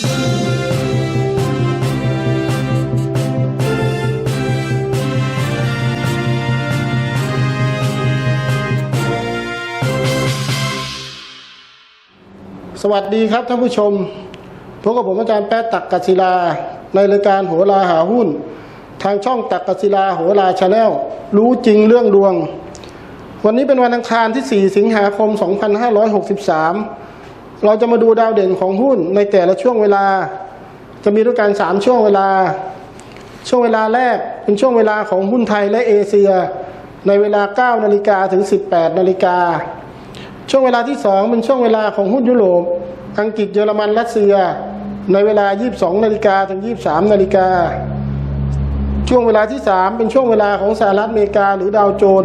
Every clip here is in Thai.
สวัสดีครับท่านผู้ชม พบกับผมอาจารย์แป๊ะตักกศิลา ในรายการโหราหาหุ้น ทางช่องตักกศิลาโหราชาแนลรู้จริงเรื่องดวง วันนี้เป็นวันอังคารที่ 4 สิงหาคม 2563 เราจะมาดูดาวเด่นของหุ้นในแต่ละช่วงเวลา จะมีด้วยกัน3ช่วงเวลา ช่วงเวลาแรกเป็นช่วงเวลาของหุ้นไทยและเอเชีย ในเวลา 9 นาฬิกาถึง 18 นาฬิกา ช่วงเวลาที่ 2 เป็นช่วงเวลาของหุ้นยุโรป อังกฤษเยอรมันรัสเซีย ในเวลา 22 นาฬิกาถึง 23 นาฬิกา ช่วงเวลาที่ 3 เป็นช่วงเวลาของสหรัฐอเมริกาหรือดาวโจน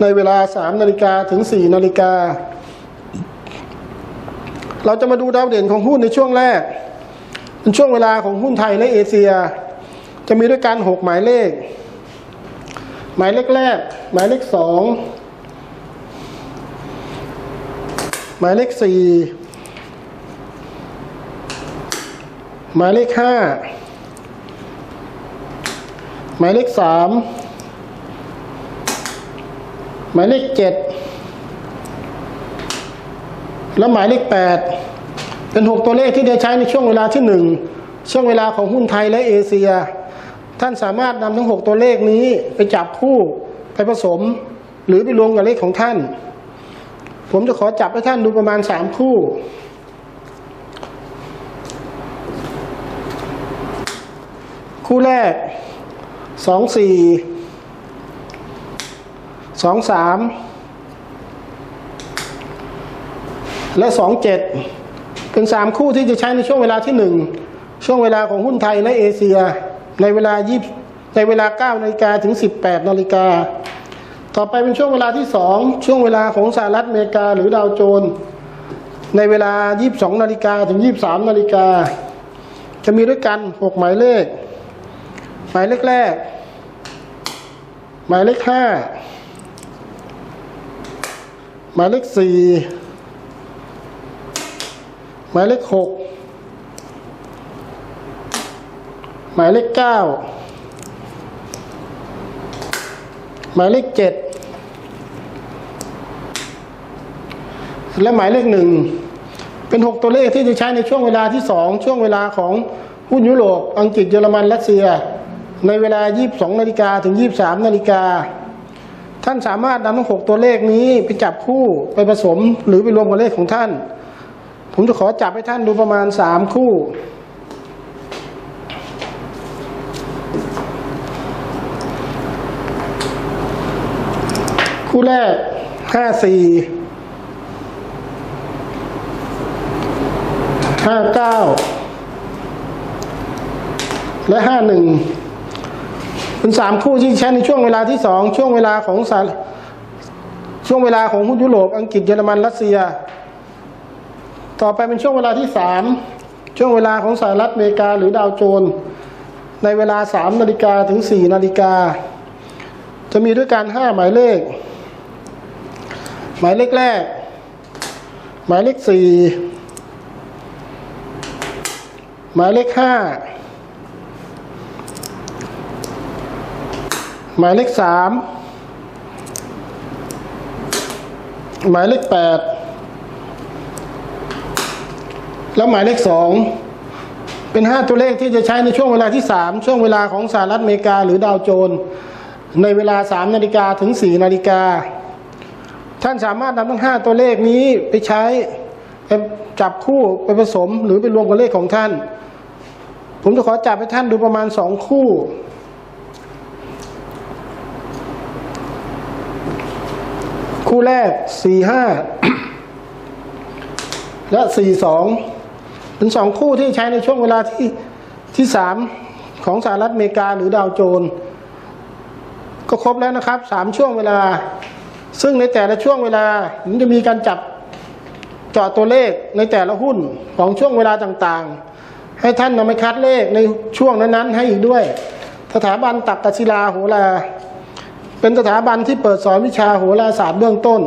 ในเวลา 3 นาฬิกาถึง 4 นาฬิกา เราจะมาดูดาวเด่นของหุ้นในช่วงแรกเป็นช่วงเวลาของหุ้นไทยและเอเชีย จะมีด้วยกัน6หมายเลข หมายเลขแรก หมายเลขสองหมายเลขสี่หมายเลขห้าหมายเลขสามหมายเลขเจ็ด และหมายเลขแปดเป็นหกตัวเลขที่ได้ใช้ในช่วงเวลาที่หนึ่งช่วงเวลาของหุ้นไทยและเอเชีย ท่านสามารถนำทั้งหกตัวเลขนี้ไปจับคู่ไปผสม หรือไปรวมกับเลขของท่าน ผมจะขอจับให้ท่านดูประมาณสามคู่คู่แรกสองสี่สองสาม และสองเจ็ดเป็นสามคู่ที่จะใช้ในช่วงเวลาที่หนึ่งช่วงเวลาของหุ้นไทยและเอเชีย ในเวลายี่ในเวลา9นาฬิกาถึง 18นาฬิกาต่อไปเป็นช่วงเวลาที่สองช่วงเวลาของสหรัฐอเมริกาหรือดาวโจนส์ในเวลา 22นาฬิกาถึง 23นาฬิกาจะมีด้วยกัน 6 หมายเลข หมายเลขแรก หมายเลขห้าหมายเลขสี่ หมายเลขหกหมายเลขเก้าหมายเลขเจ็ดและหมายเลขหนึ่งเป็นหกตัวเลขที่จะใช้ในช่วงเวลาที่สองช่วงเวลาของหุ้นยุโรปอังกฤษเยอรมันรัสเซีย ในเวลา 22นาฬิกาถึง 23นาฬิกาท่านสามารถนำทั้งหกตัวเลขนี้ไปจับคู่ไปผสมหรือไปรวมกับเลขของท่าน ผมจะขอจับให้ท่านดูประมาณสามคู่ คู่แรกห้าสี่ห้าเก้าและห้าหนึ่งเป็นสามคู่ที่ใช้ในช่วงเวลาที่สองช่วงเวลาของสารช่วงเวลาของหุ้นยุโรปอังกฤษเยอรมันรัสเซีย ต่อไปเป็นช่วงเวลาที่สามช่วงเวลาของสหรัฐอเมริกาหรือดาวโจนส์ในเวลาสามนาฬิกาถึงสี่นาฬิกา จะมีด้วยกันาหมายเลข หมายเลขแรก หมายเลขสี่หมายเลขห้าหมายเลขสามหมายเลขแปด แล้วหมายเลขสองเป็นห้าตัวเลขที่จะใช้ในช่วงเวลาที่สามช่วงเวลาของสหรัฐอเมริกาหรือดาวโจน ในเวลาสามนาฬิกาถึงสี่นาฬิกา ท่านสามารถนำทั้งห้าตัวเลขนี้ไปใช้ไปจับคู่ไปผสมหรือไปรวมกับเลขของท่าน ผมจะขอจับให้ท่านดูประมาณสองคู่ คู่แรกสี่ห้าและสี่สอง เป็นสองคู่ที่ใช้ในช่วงเวลาที่ที่สามของสหรัฐอเมริกาหรือดาวโจนส์ก็ครบแล้วนะครับสามช่วงเวลา ซึ่งในแต่ละช่วงเวลาผมจะมีการจับเจาะตัวเลขในแต่ละหุ้นของช่วงเวลาต่างๆ ให้ท่านนำไปคัดเลขในช่วงนั้นๆ ให้อีกด้วย สถาบันตักกศิลาโหราเป็นสถาบันที่เปิดสอนวิชาโหราศาสตร์เบื้องต้น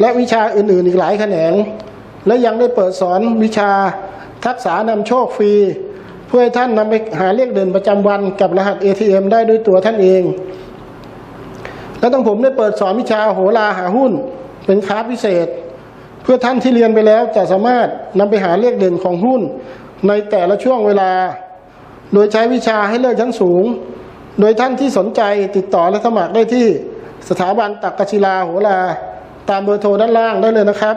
และวิชาอื่นๆ อีกหลายแขนง และยังได้เปิดสอนวิชา ทักษะนำโชคฟรี เพื่อให้ท่านนำไปหาเลขเด่นประจำวันกับรหัส ATM ได้ด้วยตัวท่านเอง และต้องผมได้เปิดสอนวิชาโหราหาหุ้น เป็นคลาสพิเศษ เพื่อท่านที่เรียนไปแล้วจะสามารถนำไปหาเลขเด่นของหุ้น ในแต่ละช่วงเวลา โดยใช้วิชาให้เลิศชั้นสูง โดยท่านที่สนใจติดต่อและสมัครได้ที่สถาบันตักกศิลาโหราตามเบอร์โทรด้านล่างได้เลยนะครับ